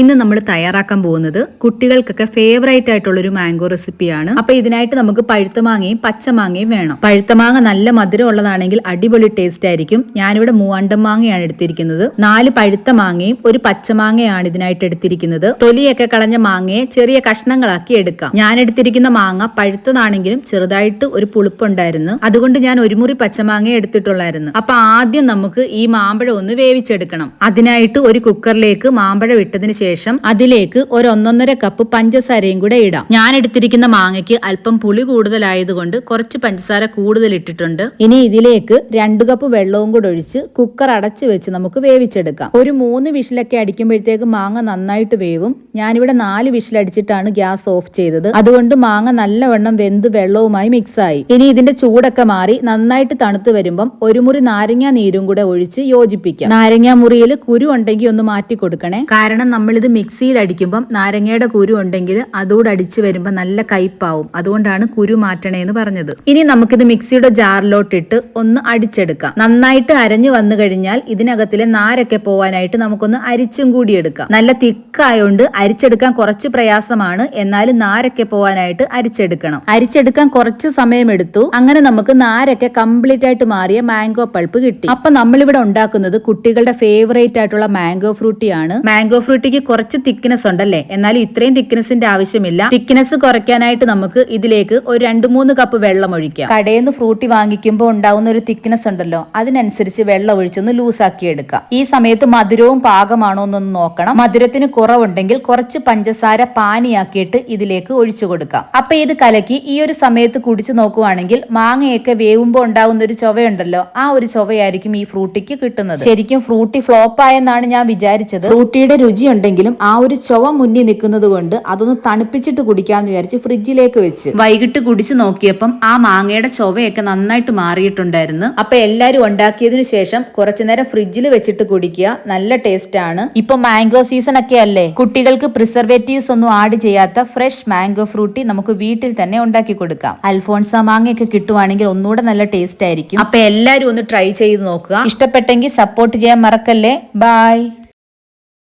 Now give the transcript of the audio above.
ഇന്ന് നമ്മൾ തയ്യാറാക്കാൻ പോകുന്നത് കുട്ടികൾക്കൊക്കെ ഫേവറേറ്റ് ആയിട്ടുള്ള ഒരു മാംഗോ റെസിപ്പിയാണ് അപ്പൊ ഇതിനായിട്ട് നമുക്ക് പഴുത്ത മാങ്ങയും പച്ചമാങ്ങയും വേണം. പഴുത്ത മാങ്ങ നല്ല മധുരം ഉള്ളതാണെങ്കിൽ അടിപൊളി ടേസ്റ്റ് ആയിരിക്കും. ഞാനിവിടെ മൂവാണ്ടം മാങ്ങയാണ് എടുത്തിരിക്കുന്നത്. നാല് പഴുത്ത മാങ്ങയും ഒരു പച്ചമാങ്ങയാണ് ഇതിനായിട്ട് എടുത്തിരിക്കുന്നത്. തൊലിയൊക്കെ കളഞ്ഞ മാങ്ങയെ ചെറിയ കഷ്ണങ്ങളാക്കി എടുക്കാം. ഞാൻ എടുത്തിരിക്കുന്ന മാങ്ങ പഴുത്തതാണെങ്കിലും ചെറുതായിട്ട് ഒരു പുളിപ്പുണ്ടായിരുന്നു. അതുകൊണ്ട് ഞാൻ ഒരു മുറി പച്ചമാങ്ങ എടുത്തിട്ടുള്ളായിരുന്നു. അപ്പൊ ആദ്യം നമുക്ക് ഈ മാമ്പഴം ഒന്ന് വേവിച്ചെടുക്കണം. അതിനായിട്ട് ഒരു കുക്കറിലേക്ക് മാമ്പഴം ഇട്ടതിന് ശേഷം അതിലേക്ക് ഒരു ഒന്നൊന്നര കപ്പ് പഞ്ചസാരയും കൂടെ ഇടാം. ഞാൻ എടുത്തിരിക്കുന്ന മാങ്ങയ്ക്ക് അല്പം പുളി കൂടുതലായതുകൊണ്ട് കുറച്ച് പഞ്ചസാര കൂടുതൽ ഇട്ടിട്ടുണ്ട് ഇനി ഇതിലേക്ക് രണ്ടു കപ്പ് വെള്ളവും കൂടെ ഒഴിച്ച് കുക്കർ അടച്ചു വെച്ച് നമുക്ക് വേവിച്ചെടുക്കാം. ഒരു മൂന്ന് വിഷിലൊക്കെ അടിക്കുമ്പോഴത്തേക്ക് മാങ്ങ നന്നായിട്ട് വേവും. ഞാനിവിടെ നാല് വിഷിലടിച്ചിട്ടാണ് ഗ്യാസ് ഓഫ് ചെയ്തത്. അതുകൊണ്ട് മാങ്ങ നല്ലവണ്ണം വെന്ത് വെള്ളവുമായി മിക്സ് ആയി. ഇനി ഇതിന്റെ ചൂടൊക്കെ മാറി നന്നായിട്ട് തണുത്ത് വരുമ്പം ഒരു മുറി നാരങ്ങ നീരും കൂടെ ഒഴിച്ച് യോജിപ്പിക്കാം. നാരങ്ങ മുറിയിൽ കുരു ഉണ്ടെങ്കിൽ ഒന്ന് മാറ്റി കൊടുക്കണേ കാരണം നമ്മളിത് മിക്സിയിൽ അടിക്കുമ്പം നാരങ്ങയുടെ കുരു ഉണ്ടെങ്കിൽ അതോട് അടിച്ച് വരുമ്പോൾ നല്ല കയ്പാവും. അതുകൊണ്ടാണ് കുരു മാറ്റണേ എന്ന് പറഞ്ഞത്. ഇനി നമുക്കിത് മിക്സിയുടെ ജാറിലോട്ടിട്ട് ഒന്ന് അടിച്ചെടുക്കാം. നന്നായിട്ട് അരഞ്ഞു വന്നു കഴിഞ്ഞാൽ ഇതിനകത്തിലെ നാരൊക്കെ പോവാനായിട്ട് നമുക്കൊന്ന് അരിച്ചും കൂടി എടുക്കാം. നല്ല തിക്കായോണ്ട് അരിച്ചെടുക്കാൻ കുറച്ച് പ്രയാസമാണ്. എന്നാലും നാരൊക്കെ പോവാനായിട്ട് അരിച്ചെടുക്കണം. അരിച്ചെടുക്കാൻ കുറച്ച് സമയമെടുത്തു. അങ്ങനെ നമുക്ക് നാരൊക്കെ കംപ്ലീറ്റ് ആയിട്ട് മാറിയ മാംഗോ പൾപ്പ് കിട്ടി. അപ്പൊ നമ്മളിവിടെ ഉണ്ടാക്കുന്നത് കുട്ടികളുടെ ഫേവറേറ്റ് ആയിട്ടുള്ള മാംഗോ ഫ്രൂട്ടിയാണ്. മാംഗോ ഫ്രൂട്ടിക്ക് കുറച്ച് തിക്നെസ് ഉണ്ടല്ലേ? എന്നാലും ഇത്രയും തിക്നെസിന്റെ ആവശ്യമില്ല. തിക്നെസ് കുറയ്ക്കാനായിട്ട് നമുക്ക് ഇതിലേക്ക് ഒരു രണ്ട് മൂന്ന് കപ്പ് വെള്ളം ഒഴിക്കാം. കടയിൽ നിന്ന് ഫ്രൂട്ടി വാങ്ങിക്കുമ്പോൾ ഉണ്ടാവുന്ന ഒരു തിക്നെസ് ഉണ്ടല്ലോ അതിനനുസരിച്ച് വെള്ളം ഒഴിച്ചൊന്ന് ലൂസാക്കി എടുക്കാം. ഈ സമയത്ത് മധുരവും പാകമാണോ എന്നൊന്ന് നോക്കണം. മധുരത്തിന് കുറവുണ്ടെങ്കിൽ കുറച്ച് പഞ്ചസാര പാനിയാക്കിയിട്ട് ഇതിലേക്ക് ഒഴിച്ചു കൊടുക്കാം. അപ്പൊ ഇത് കലക്കി ഈ ഒരു സമയത്ത് കുടിച്ചു നോക്കുവാണെങ്കിൽ മാങ്ങയൊക്കെ വേവുമ്പോൾ ഉണ്ടാവുന്ന ഒരു ചൊവയുണ്ടല്ലോ ആ ഒരു ചൊവയായിരിക്കും ഈ ഫ്രൂട്ടിക്ക് കിട്ടുന്നത്. ശരിക്കും ഫ്രൂട്ടി ഫ്ലോപ്പ് ആയെന്നാണ് ഞാൻ വിചാരിച്ചത്. ഫ്രൂട്ടിയുടെ രുചി ഉണ്ടെങ്കിലും ആ ഒരു ചൊവ മുന്നിൽ നിൽക്കുന്നത് കൊണ്ട് അതൊന്ന് തണുപ്പിച്ചിട്ട് കുടിക്കാന്ന് വിചാരിച്ച് ഫ്രിഡ്ജിലേക്ക് വെച്ച്. വൈകിട്ട് കുടിച്ചു നോക്കിയപ്പം ആ മാങ്ങയുടെ ചൊവയൊക്കെ നന്നായിട്ട് മാറിയിട്ടുണ്ടായിരുന്നു. അപ്പൊ എല്ലാരും ഉണ്ടാക്കിയതിനു ശേഷം കുറച്ചു നേരം ഫ്രിഡ്ജിൽ വെച്ചിട്ട് കുടിക്കുക. നല്ല ടേസ്റ്റ് ആണ് ഇപ്പൊ മാംഗോ സീസൺ ഒക്കെ അല്ലേ? കുട്ടികൾക്ക് പ്രിസർവേറ്റീവ്സ് ഒന്നും ആഡ് ചെയ്യാത്ത ഫ്രഷ് മാംഗോ ഫ്രൂട്ടി നമുക്ക് വീട്ടിൽ തന്നെ ഉണ്ടാക്കി കൊടുക്കാം. അൽഫോൺസ മാങ്ങയൊക്കെ കിട്ടുവാണെങ്കിൽ ഒന്നുകൂടെ നല്ല ടേസ്റ്റ് ആയിരിക്കും അപ്പൊ എല്ലാരും ഒന്ന് ട്രൈ ചെയ്ത് നോക്കുക. ഇഷ്ടപ്പെട്ടെങ്കിൽ സപ്പോർട്ട് ചെയ്യാൻ മറക്കല്ലേ? ബൈ.